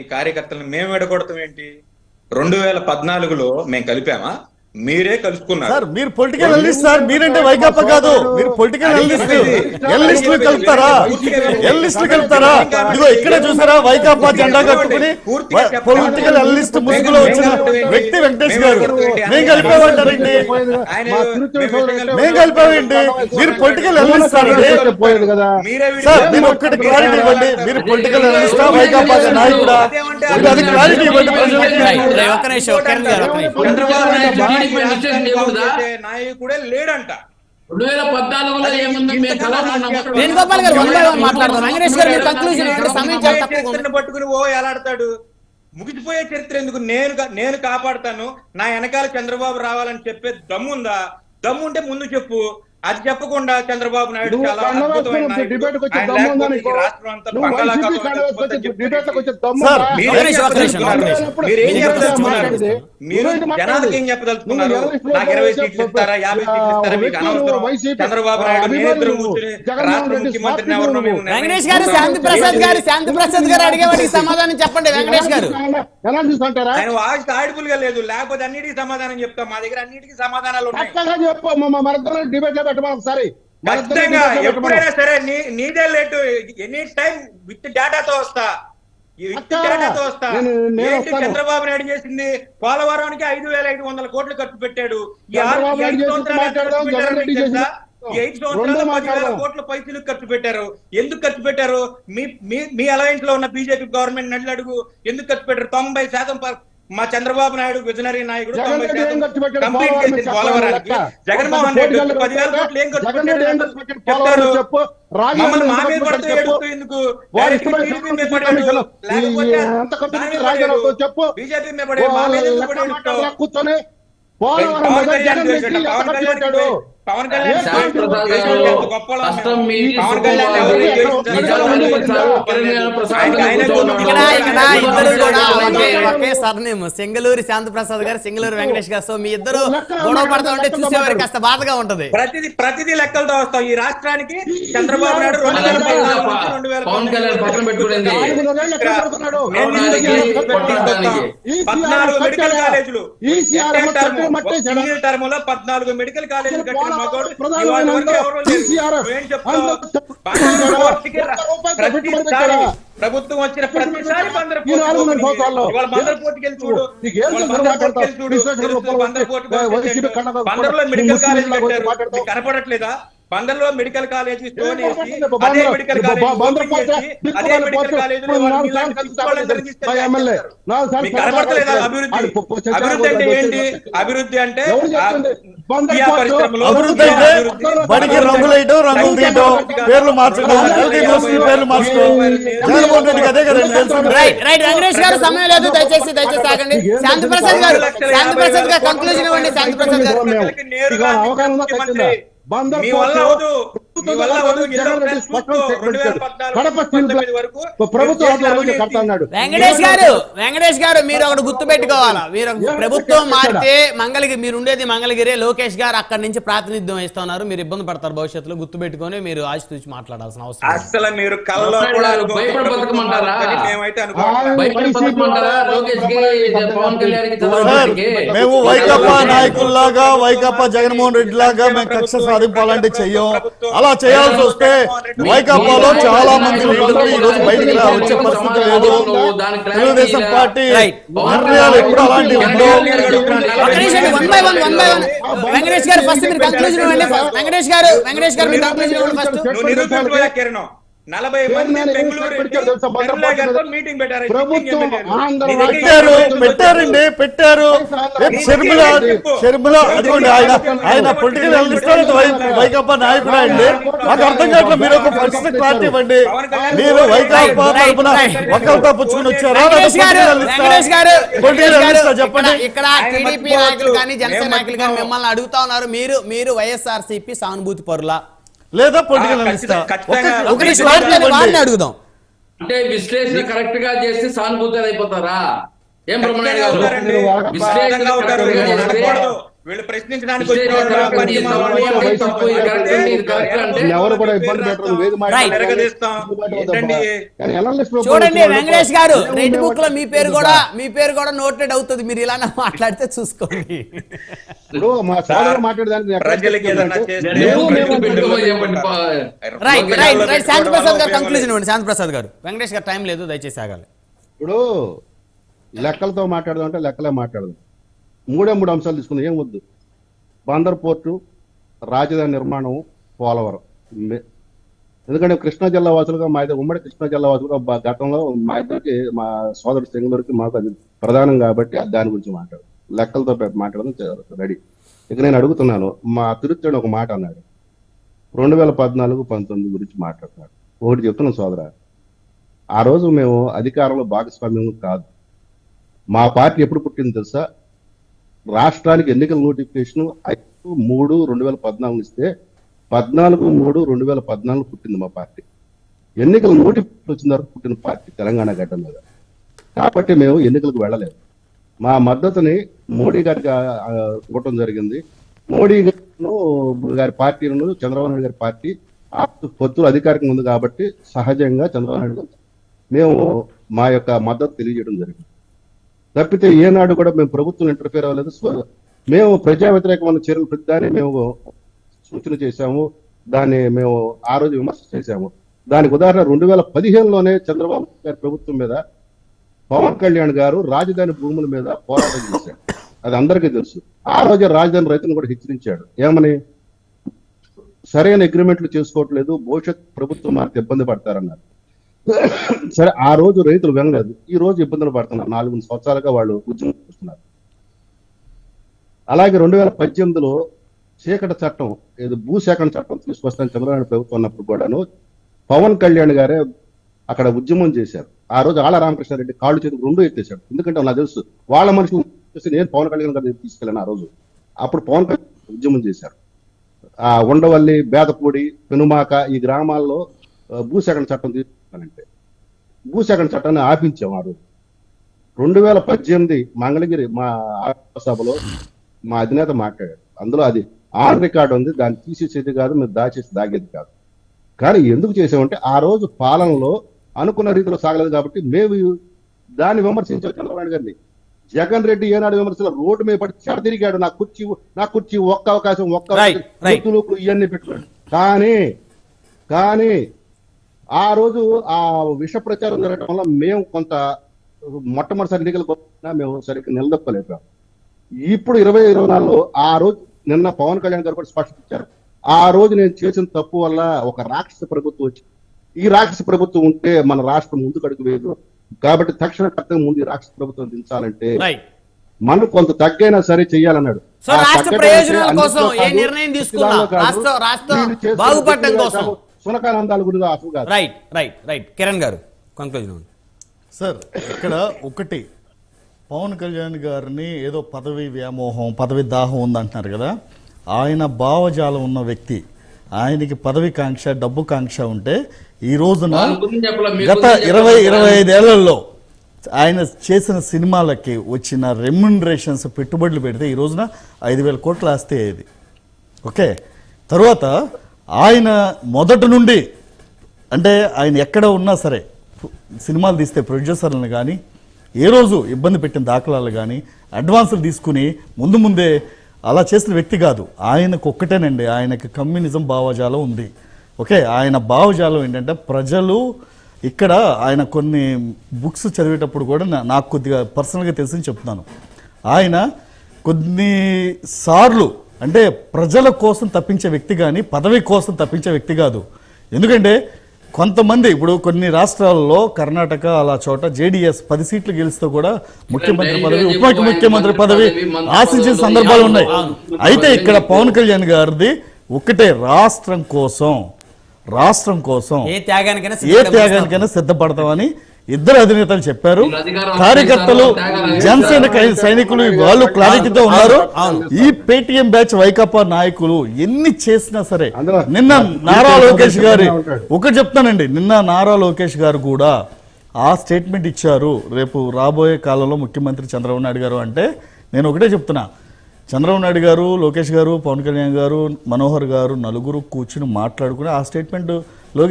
ఈ కార్యకర్తలను మేము ఎడగొడతాం ఏంటి? రెండు వేల పద్నాలుగులో మేము కలిపామా? మీరే కలుసుకున్నారు. సార్ మీరు పొలిటికల్ ఎల్లిస్ట్ సార్ మీరంటే వైకాపా కాదు. మీరు పొలిటికల్ ఎల్లిస్ట్ ఎల్లిస్టులు కలుపుతారా? ఎల్లిస్టులు కలుపుతారా? ఇదిగో ఇక్కడే చూసారా? వైకాపా జెండా కట్టుకుని పొలిటికల్ ఎల్లిస్ట్ ముసుగులో వచ్చిన వ్యక్తి వెంకటేష్ గారు. మేము కలిపామంటారండి మేము కలిపామండి మీరు పొలిటికల్ ఎల్లిస్ట్ సార్ సార్ మీరు ఒక్కటి క్లారిటీ ఇవ్వండి. మీరు పొలిటికల్ ఎల్లిస్టా వైకాపా నాయకుడా? అది క్లారిటీ ఇవ్వండి ప్రజలకి. నాయకుడే లేడంట. రెండు వేల పద్నాలుగులో ఏముంది? మేము కలవకుండా వేణుగోపాల్ గారు వన్ బై వన్ మాట్లాడదాం. వెంకటేష్ గారు మీరు కంక్లూజన్ ఇవ్వండి సమయం చాలా తక్కువ ఉంది. చరిత్రను పట్టుకుని ఓ ఎలాడతాడు? ముగిసిపోయే చరిత్ర ఎందుకు? నేను నేను కాపాడుతాను. నా వెనకాల చంద్రబాబు రావాలని చెప్పే దమ్ముందా? దమ్ము ఉంటే ముందు చెప్పు. అది చెప్పకుండా చంద్రబాబు నాయుడు చాలా? మీరు జనానికి? ఏం చెప్పదలుచుకున్నారు? ఎవరి నాకు ఇరవై సీట్లు ఇస్తారా? యాభై సీట్లు ఇస్తారా? మీకు అనవసరం. చంద్రబాబు నాయుడు. కూర్చుని జగన్మోహన్ రాష్ట్ర ముఖ్యమంత్రిని స్వార్థులు ఎవరినో మేము నువ్వు. వెంకటేష్ గారు శాంతి ప్రసాద్ గారు శాంతి ప్రసాద్ గారు అడిగే వాటికి సమాధానం చెప్పండి. వెంకటేష్ గారు. ఎలా చూస్తుంటారా ఆయన వాయిస్ ఆడిబుల్గా లేదు. లేకపోతే అన్నిటికీ సమాధానం చెప్తాం. మా దగ్గర అన్నిటికీ సమాధానాలు ఉన్నాయి. చక్కగా చెప్పు. మా మరిద్దరం డిబేట్లో పెట్టమని ఒకసారి. ఖచ్చితంగా. ఎప్పుడైనా సరే నీ నీదే లేటు. ఎనీ టైం విత్ డేటాతో వస్తా. చంద్రబాబు నాయుడు చేసింది? పోలవరానికి ఐదు వేల ఐదు వందల కోట్లు ఖర్చు పెట్టాడు. చేసింది సంవత్సరాలు పెట్టారో పదివేల. కోట్ల పైసలు ఖర్చు పెట్టారు. ఎందుకు ఖర్చు పెట్టారు? మీ అలయన్స్లో ఉన్న బీజేపీ గవర్నమెంట్ నడ్లు అడుగు. ఎందుకు ఖర్చు పెట్టారు? తొంభై శాతం మా చంద్రబాబు నాయుడు విజనరీ నాయకుడు తొంభై శాతం? కంప్లీట్ చేసింది పోలవరానికి. జగన్మోహన్ రెడ్డి పదివేల. కోట్లు ఏం ఖర్చు. రాజధాని మమ్మల్ని మా మీద పడితే. ఏడుస్తూ ఎందుకు? చెప్పు. బీజేపీ మీద పడే మా మీద కూర్చొని పోలవరం పవన్ కళ్యాణ్ ప్రసాద్ దేశంలో గారు సింగళూరు వెంకటేష్ గారు. సో మీ ఇద్దరు గొడవ పడతా ఉంటే చూసేవారికి కాస్త బాధగా ఉంటది. ప్రతిదీ ప్రతిదీ లెక్కలతో వస్తాం. ఈ రాష్ట్రానికి చంద్రబాబు నాయుడు రెండు వేల పద్నాలుగు మెడికల్? కాలేజీలు? టర్మ్, లో పద్నాలుగు మెడికల్ కాలేజీలు ప్రధానమైన ప్రభుత్వం వచ్చిన ప్రతిసారి బందరు బందర్లో మెడికల్ కాలేజ్ కనపడట్లేదా? బందర్లో మెడికల్ కాలేజ్ స్టోన్ వేసి? అదే మెడికల్ కాలేజ్ అదే మెడికల్ కనపడతలేదా అభివృద్ధి? అభివృద్ధి అంటే ఏంటి? అభివృద్ధి అంటే పరిశ్రమలో అభివృద్ధి అయితే బడికి రంగులు వేయటం రంగులు తీయటం పేర్లు మార్చడం పేర్లు మార్చడం జగన్మోహన్ రెడ్డికి అదే కదండి తెలుసు రైట్ రైట్ వెంకటేష్ గారు సమయం లేదు దయచేసి దయచేసి ఆగండి. శాంతి ప్రసాద్ గారు శాంతి ప్రసాద్ గారు. కంక్లూజన్ ఇవ్వండి శాంతి ప్రసాద్ గారు ప్రజలకి నేరుగా ఇక అవగాహన ఉందా ముఖ్యమంత్రి ఖచ్చితంగా? బందర్ మీ వల్ల పోర్టు అవదు మీ వల్ల అవదు జగన్ ఎన్నో రెడ్డి ప్రెస్ స్పష్టం మీట్లో స్టేట్మెంట్ 2014 కడప స్టీల్ పంతొమ్మిది వరకు ప్రభుత్వ మీరు ఆధ్వర్యంలో చేసిన కడతా అన్నాడు. వెంకటేష్ గారు వెంకటేష్ గారు మీరు ఒకటి గుర్తు పెట్టుకోవాలా మీరు ప్రభుత్వం మారితే మంగళగిరి మీరు ఉండేది మంగళగిరి లోకేష్ గారు అక్కడి నుంచి ప్రాతినిధ్యం వహిస్తున్నారు. మీరు ఇబ్బంది పడతారు భవిష్యత్తులో గుర్తు పెట్టుకొని మీరు ఆశతూచి మాట్లాడాల్సిన అవసరం. అసలు మీరు కళ్ళలో కూడా? మేము వైకాపా నాయకుల్లాగా వైకాపా జగన్మోహన్ రెడ్డి లాగా మేము కక్ష సాధింపాలంటే చెయ్యం. అలా చేయాల్సి వస్తే వైకాపాలో చాలా మంది లీడర్లు ఈ రోజు బయటికి రా- వచ్చే పరిస్థితి లేదు. తెలుగుదేశం పార్టీ. నిర్ణయాలు ఎప్పుడు ఉండవు. బై వన్ వెంకటేష్ గారు ఫస్ట్ మీరు కంక్లూజన్ ఇవ్వండి. వెంకటేష్ గారు వెంకటేష్ గారు మీరు కంక్లూజన్ ఫస్ట్ నలభై మంది నేను బెంగళూరు ఎక్కడ పెట్టారు తెలుసా? వెళ్ళి భద్రపరిచిన గారితో మీటింగ్ పెట్టారు. ప్రభుత్వం ఆంధ్ర నీ దగ్గర పెట్టారు ఏం పెట్టారండి పెట్టారు. రేపు షర్మిల షర్మిల అదిగోండి ఆయన ఆయన పొలిటికల్ అనలిస్ట్ వైకాపా నాయకుడు అండి. మాకు అర్థం కావట్లేదు మీరు ఒక ఫస్ట్ క్లారిటీ ఇవ్వండి. మీరు వైకాపా తరపున ఒకరితో పుచ్చుకుని వచ్చారా? పొలిటికల్ అనలిస్ట్ చెప్పండి. ఇక్కడ- టీడీపీ. నాయకులు కానీ జనసేన నాయకులు కానీ. మిమ్మల్ని అడుగుతా ఉన్నారు. మీరు మీరు వైఎస్ఆర్సీపీ సానుభూతి పరులా? లేదా పొలిటికల్ వారిని అడుగుదాం. అంటే విశ్లేషణ కరెక్ట్గా చేస్తే సానుభూతి అయిపోతారా? ఏం బ్రహ్మణ్య గారు? అవుతారండి. విశ్లేషణ వీళ్ళు ప్రశ్నించడానికి ఎవరు కూడా ఇబ్బంది? చూడండి వెంకటేష్ గారు రెడ్ బుక్లో మీ పేరు కూడా మీ పేరు కూడా నోటెడ్ అవుతుంది. మీరు ఇలా మాట్లాడితే చూసుకోండి. ఇప్పుడు మా మాట్లాడేదానికి గారు కంక్లూజన్ ఇవ్వండి. శాంతి ప్రసాద్ గారు వెంకటేష్ గారు టైం లేదు దయచేసి ఆగాలి. ఇప్పుడు లెక్కలతో మాట్లాడదాం అంటే లెక్కలే మాట్లాడదాం. మూడే మూడు అంశాలు తీసుకుందాం. ఏం వద్దు. బందర్ పోర్టు రాజధాని నిర్మాణం పోలవరం. ఎందుకంటే కృష్ణా జిల్లా వాసులుగా మా ఇద్దరు ఉమ్మడి కృష్ణా జిల్లా వాసులుగా గతంలో మా ఇద్దరికి మా సోదరు సింగులకి మాకు అది ప్రధానం కాబట్టి దాని గురించి మాట్లాడు లెక్కలతో మాట్లాడడం రెడీ. ఇక నేను అడుగుతున్నాను మా తిరుత్తడు ఒక మాట అన్నాడు. రెండు వేల పద్నాలుగు పంతొమ్మిది గురించి మాట్లాడుతున్నాడు. ఒకటి చెప్తున్నాం సోదరా. ఆ రోజు మేము అధికారంలో భాగస్వామ్యం కాదు. మా పార్టీ ఎప్పుడు పుట్టింది తెలుసా? రాష్ట్రానికి ఎన్నికల నోటిఫికేషన్ ఐదు మూడు రెండు వేల పద్నాలుగు ఇస్తే పద్నాలుగు మూడు రెండు వేల పద్నాలుగు పుట్టింది మా పార్టీ. ఎన్నికల నోటిఫికేషన్ వచ్చిన తర్వాత పుట్టిన పార్టీ తెలంగాణ గడ్డ మీద. కాబట్టి మేము ఎన్నికలకు వెళ్ళలేదు. మా మద్దతుని మోడీ గారికి ఇవ్వటం జరిగింది. మోడీ గారు గారి పార్టీలను చంద్రబాబు నాయుడు గారి పార్టీ. ఆ పొత్తులు అధికారికంగా ఉంది కాబట్టి సహజంగా చంద్రబాబు నాయుడు గారు మేము మా యొక్క మద్దతు తెలియజేయడం జరిగింది. తప్పితే ఏనాడు కూడా మేము ప్రభుత్వం ఇంటర్ఫేర్ అవ్వలేదు. సో మేము ప్రజా వ్యతిరేకమైన చర్యలు ప్రతిదాన్ని మేము సూచన చేశాము. దాన్ని మేము ఆ రోజు విమర్శ చేశాము. దానికి ఉదాహరణ రెండు వేల పదిహేనులోనే చంద్రబాబు గారి ప్రభుత్వం మీద పవన్ కళ్యాణ్ గారు రాజధాని భూముల మీద పోరాటం చేశారు. అది అందరికీ తెలుసు. ఆ రోజే రాజధాని రైతులను కూడా హెచ్చరించాడు. ఏమని? సరైన అగ్రిమెంట్లు చేసుకోవట్లేదు. భవిష్యత్ ప్రభుత్వం మాకు ఇబ్బంది పడతారన్నారు. సరే ఆ రోజు రైతులు వినలేదు. ఈ రోజు ఇబ్బందులు పడుతున్నారు. నాలుగు సంవత్సరాలుగా వాళ్ళు ఉద్యమం చేస్తున్నారు అలాగే రెండు వేల పద్దెనిమిదిలో సేకరణ చట్టం ఏదో భూసేకరణ చట్టం తీసుకొస్తాను చంద్రబాబు ప్రభుత్వం ఉన్నప్పుడు కూడాను. పవన్ కళ్యాణ్ గారే అక్కడ ఉద్యమం చేశారు. ఆ రోజు ఆళ్ళ రామకృష్ణారెడ్డి కాళ్ళు చేతికి రెండు ఎత్తేశాడు. ఎందుకంటే నాకు తెలుసు వాళ్ళ మనుషులు చేసి నేను పవన్ కళ్యాణ్ గారి తీసుకెళ్ళాను ఆ రోజు. అప్పుడు పవన్ కళ్యాణ్ ఉద్యమం చేశారు. ఆ ఉండవల్లి బేదపూడి పెనుమాక ఈ గ్రామాల్లో భూసేకరణ చట్టం తీసుకున్నానంటే భూసేకరణ చట్టాన్ని ఆపించాం ఆ రోజు రెండు వేల పద్దెనిమిది మంగళగిరి మా సభలో మా అధినేత మాట్లాడాడు. అందులో అది ఆన్ రికార్డు ఉంది దాన్ని తీసేసేది కాదు మీరు దాచేసి దాగేది కాదు. కానీ ఎందుకు చేసామంటే ఆ రోజు పాలనలో అనుకున్న రీతిలో సాగలేదు కాబట్టి మేము దాన్ని విమర్శించాం చంద్రబాబు గారిని. జగన్ రెడ్డి ఏనాడు విమర్శలు రోడ్డు మీద పడి చెడ తిరిగాడు నా కుర్చీ నా కుర్చీ ఒక్క అవకాశం ఒక్క ఇవన్నీ పెట్టుకున్నాడు. కానీ కానీ ఆ రోజు ఆ విష ప్రచారం జరగడం వల్ల మేము కొంత మొట్టమొదటిసారి ఎన్నికలు పోతున్నా మేము సరిగ్గా నిలదొక్కలేకపోయాం. ఇప్పుడు ఇరవై ఇరవై నాలుగులో ఆ రోజు నిన్న పవన్ కళ్యాణ్ గారు కూడా స్పష్టం ఇచ్చారు. ఆ రోజు నేను చేసిన తప్పు వల్ల ఒక రాక్షస ప్రభుత్వం వచ్చింది. ఈ రాక్షస ప్రభుత్వం ఉంటే మన రాష్ట్రం ముందుకు అడుగు వేయదు. కాబట్టి తక్షణ కర్తవ్యం ముందు ఈ రాక్షస ప్రభుత్వం దించాలంటే మనం కొంత తగ్గైనా సరే చెయ్యాలన్నాడు. రాష్ట్ర ప్రయోజనాల కోసం ఏ నిర్ణయం తీసుకున్నా? రాష్ట్ర రాష్ట్ర బాగుపడటం కోసం. సునకానందాల గురించి అసలు కాదు రైట్ రైట్ రైట్ కిరణ్ గారు కంక్లూజన్ సార్ ఇక్కడ ఒకటి పవన్ కళ్యాణ్ గారిని ఏదో పదవి వ్యామోహం పదవి దాహం ఉందంటున్నారు కదా. ఆయన భావజాలం ఉన్న వ్యక్తి. ఆయనకి పదవి కాంక్ష డబ్బు కాంక్ష ఉంటే ఈ రోజున గత ఇరవై? ఇరవై ఐదేళ్ళలో ఆయన చేసిన సినిమాలకి వచ్చిన రెమ్యునరేషన్స్ పెట్టుబడులు పెడితే ఈ రోజున ఐదు వేల కోట్ల ఆస్తే ఇది ఓకే? తర్వాత ఆయన మొదటి నుండి అంటే ఆయన ఎక్కడ ఉన్నా సరే సినిమాలు తీస్తే ప్రొడ్యూసర్లను కానీ ఏ రోజు ఇబ్బంది పెట్టిన దాఖలాలు కానీ అడ్వాన్సులు తీసుకుని ముందు ముందే అలా చేసిన వ్యక్తి కాదు. ఆయనకు ఒక్కటేనండి. ఆయనకి కమ్యూనిజం భావజాలం ఉంది. ఓకే? ఆయన భావజాలం ఏంటంటే ప్రజలు ఇక్కడ ఆయన కొన్ని బుక్స్ చదివేటప్పుడు కూడా నాకు కొద్దిగా పర్సనల్గా తెలిసి చెప్తున్నాను. ఆయన కొన్ని సార్లు అంటే ప్రజల కోసం తప్పించే వ్యక్తి కానీ పదవి కోసం తప్పించే వ్యక్తి కాదు. ఎందుకంటే కొంతమంది ఇప్పుడు కొన్ని రాష్ట్రాల్లో కర్ణాటక అలా చోట జేడిఎస్ పది సీట్లు గెలిస్తే కూడా ముఖ్యమంత్రి పదవి ఉప ముఖ్యమంత్రి పదవి ఆశించిన సందర్భాలు ఉన్నాయి. అయితే ఇక్కడ పవన్ కళ్యాణ్ గారిది ఒకటే రాష్ట్రం కోసం రాష్ట్రం కోసం ఏ త్యాగానికైనా సిద్ధపడతామని ఇద్దరు అధినేతలు చెప్పారు. కార్యకర్తలు జనసేన సైనికులు వాళ్ళు క్లారిటీతో ఉన్నారు. ఈ పేటిఎం బ్యాచ్ వైకాపా నాయకులు ఎన్ని చేసినా సరే నిన్న నారా లోకేష్ గారి. ఒకటి చెప్తానండి నిన్న నారా లోకేష్ గారు కూడా ఆ స్టేట్మెంట్ ఇచ్చారు. రేపు రాబోయే కాలంలో ముఖ్యమంత్రి చంద్రబాబు నాయుడు గారు అంటే నేను ఒకటే చెప్తున్నా. చంద్రబాబు నాయుడు గారు లోకేష్ గారు పవన్ కళ్యాణ్ గారు మనోహర్ గారు నలుగురు కూర్చుని మాట్లాడుకుని ఆ స్టేట్మెంట్ లోకేష్